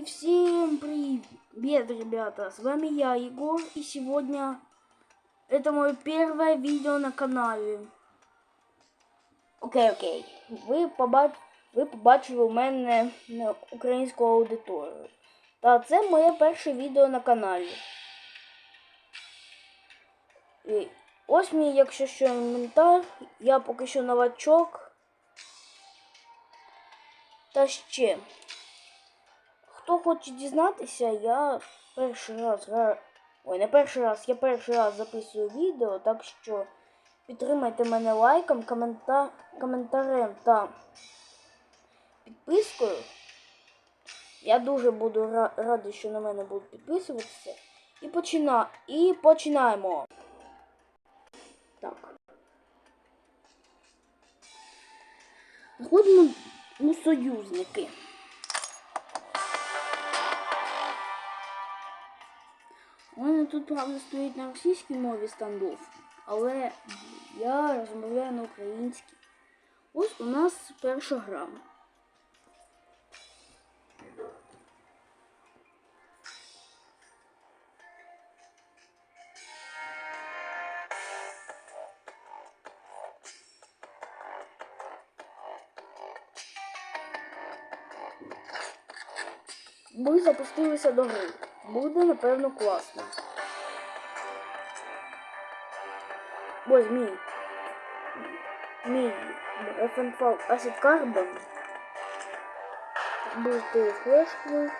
И всем привет, ребята! С вами я, Егор, и сегодня это мое первое видео на канале. Окей, окей. Ви, побач... Ви побачили у мене на українську аудиторію. Та це моє перше відео на каналі. І ось мій, якщо що, інвентар. Я поки що новачок. Та ще. Хто хоче дізнатися, я перший раз. Ой, не перший раз, я перший раз записую відео, так що підтримайте мене лайком, комента... коментарем та підпискою. Я дуже буду радий, що на мене будуть підписуватися. І почина... І починаємо. Так. Заходимо у союзники. Тут, правда, стоїть на російській мові стандоф, але я розмовляю на українській. Ось у нас перша гра. Ми запустилися до гри. Буде, напевно, класно. Ось мій. Мій FNFL Acid Carbon. Будете флешкою.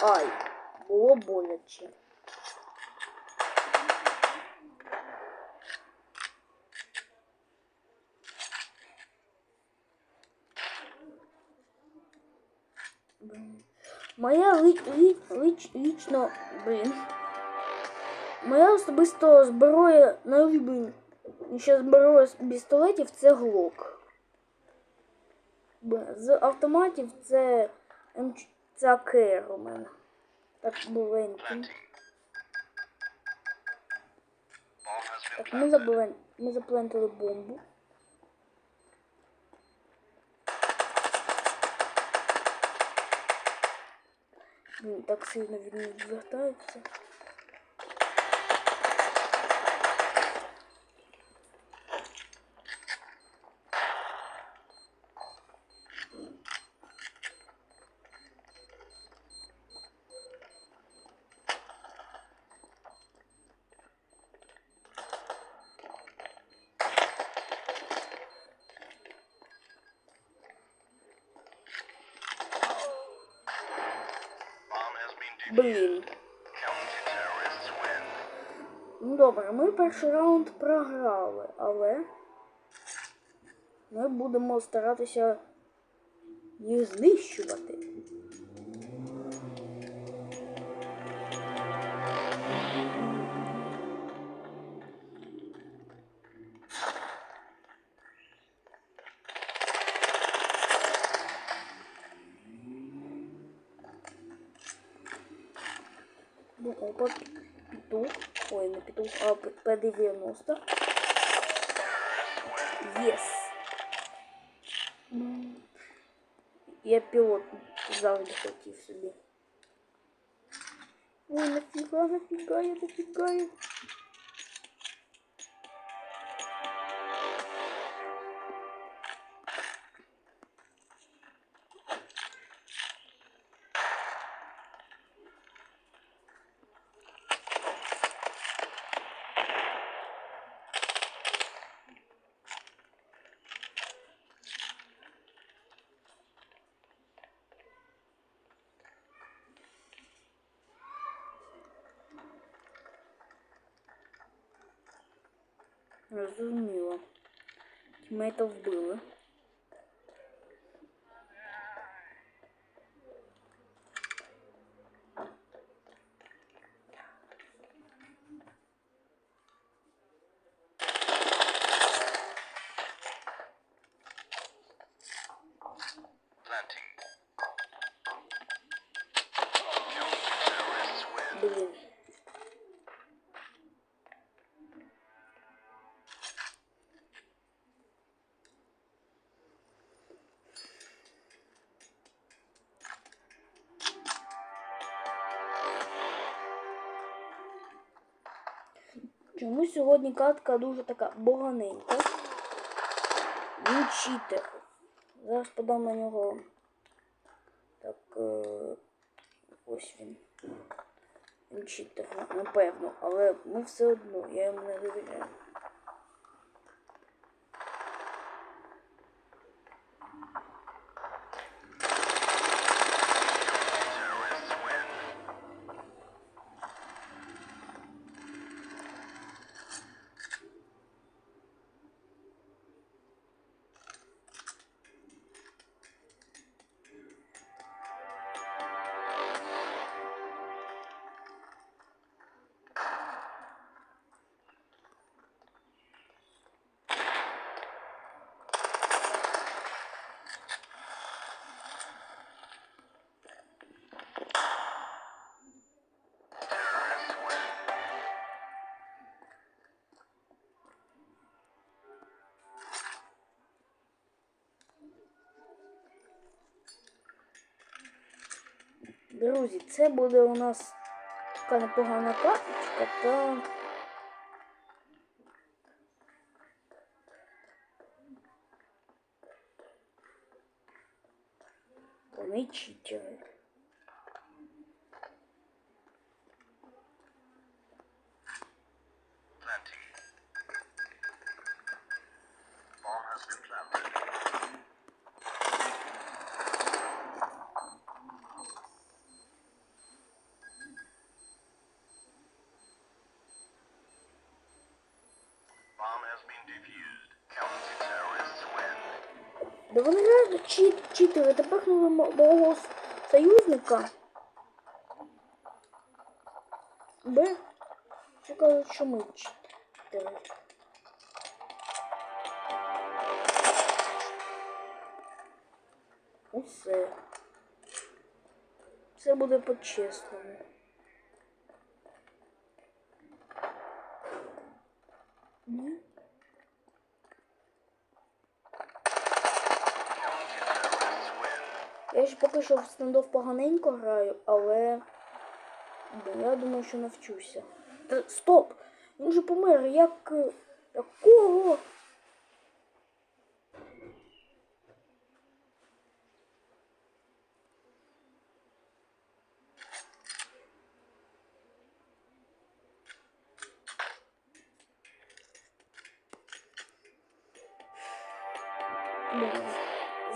Ай, було боляче. Моя ли, ли, лич, лічно, блін. Моя особисто зброя найулюбленіша зброя з пістолетів це глок. З автоматів це М4 це АКР у мене. Так буленький. Так, ми заплентили бомбу. Так сильно від не відвертаються. Блін. Ну добре, ми перший раунд програли, але ми будемо старатися їх знищувати. Ну, опа, петух. Ой, не петух, а П- П-90. Єс. Ну, Я пілот завжди хотів собі. Ой, нафіга, нафіга, я нафіга. Розуміло. Тімейта вбили. Чому сьогодні катка дуже така боганенька? Він читер. Зараз подам на нього. Так. Е... Ось він. Він читер, напевно, але ми все одно, я йому не довіряю. Друзі, це буде у нас така непогана карточка та. Вони читери. Да вони реально чит, читери. Тепер ми мого союзника. Б. Що кажуть, що ми читери. Усе. Все буде по-чесному. Ні? Ж поки що в стендов поганенько граю, але блін, я думаю, що навчуся. Та стоп! Він же помер, як. е, Якого?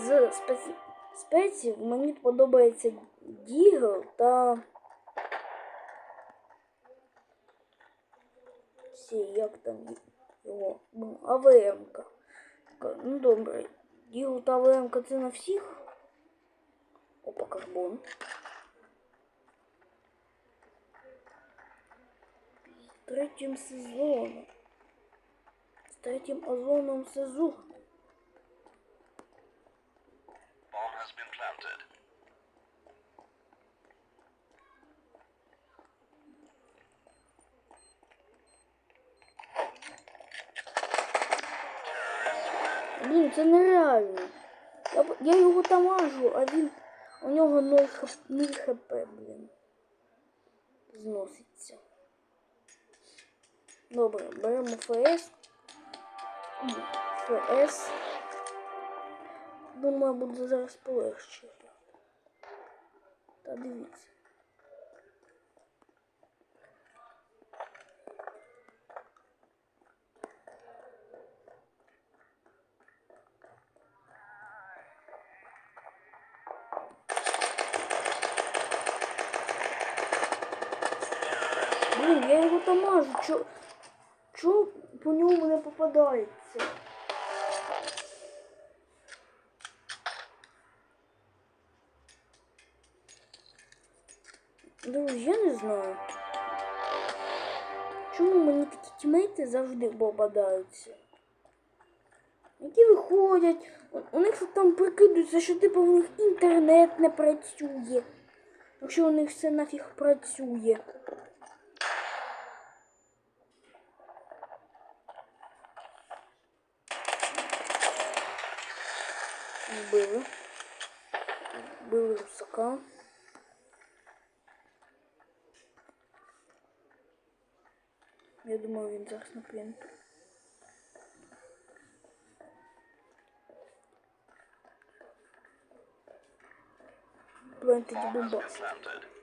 З спеці... спеців мені подобається Дігл та. Всі, як там його. Ну, АВМ-ка. Ну добре. Дігл та АВМ-ка це на всіх. Опа, карбон. З третім сезоном. З третім озоном сезону. Блін, це нереально. Я, я його тамажу, а він. У нього 0 хп, 0 хп, блін. Зноситься. Добре, беремо ФС. ФС. Думаю, буде зараз полегше. Та дивіться. Я. Чо, чо по ньому не попадається? Друзі, я не знаю. Чому мені такі тімейти завжди попадаються? Які виходять, у, них там прикидується, що типу у них інтернет не працює. Якщо у них все нафіг працює. Вбили. Вбили русака. Я думаю, він зараз на принту. Planted Bomb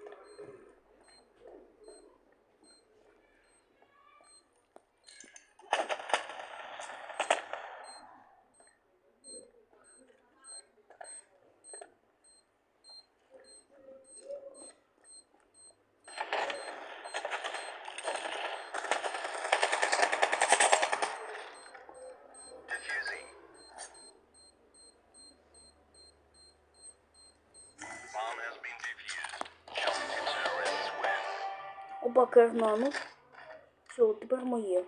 Оба кернану. Все, тепер моє.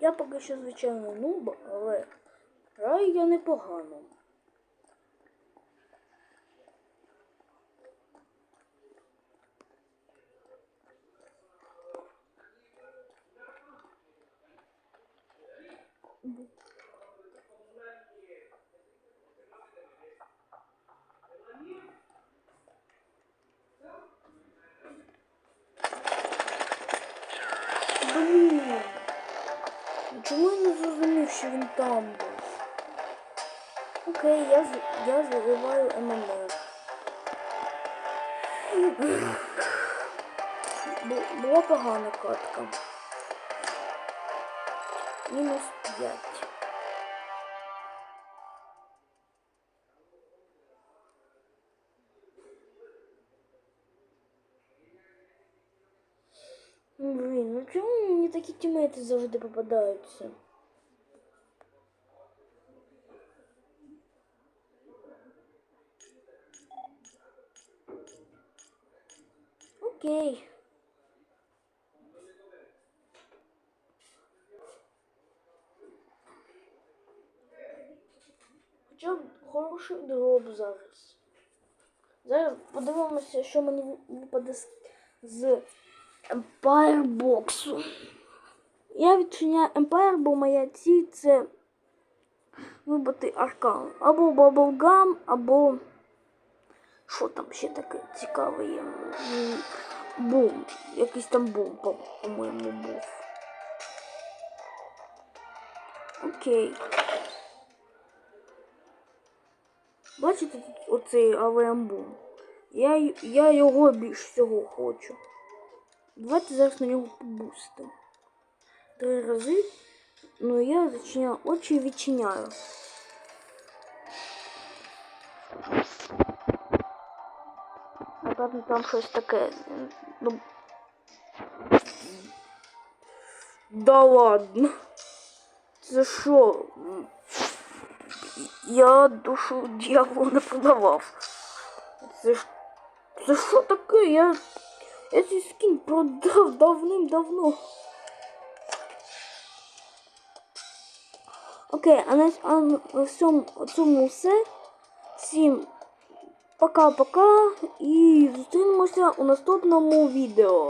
Я поки що, звичайно, нуб, але граю я непогано. Блін. Чому я не зрозумів, що він там був? Окей, я, я заливаю ММР. Бу- Була погана катка. Мінус 5. Блін, ну чому такі тімейти завжди попадаються? Окей. Хоча хороший дроп зараз. Зараз подивимося, що мені випаде з, Empire Box. Я відчиняю Empire, бо моя ціль це вибити аркан. Або Bubblegum, або що там ще таке цікаве є? Бум. Якийсь там бум, по- по-моєму, був. Окей. Бачите тут оцей АВМ-бум? Я, я його більш всього хочу. Давайте зараз на нього побустимо. Три рази. Ну я зачиняю очі і відчиняю. Напевно, там щось таке. Ну. Да ладно. Це що? Я душу дьяволу не продавав. Це ж. Це що таке? Я. Я цей скін продав давним-давно. Окей, а на, а цьому все. Всім пока-пока і зустрінемося у наступному відео.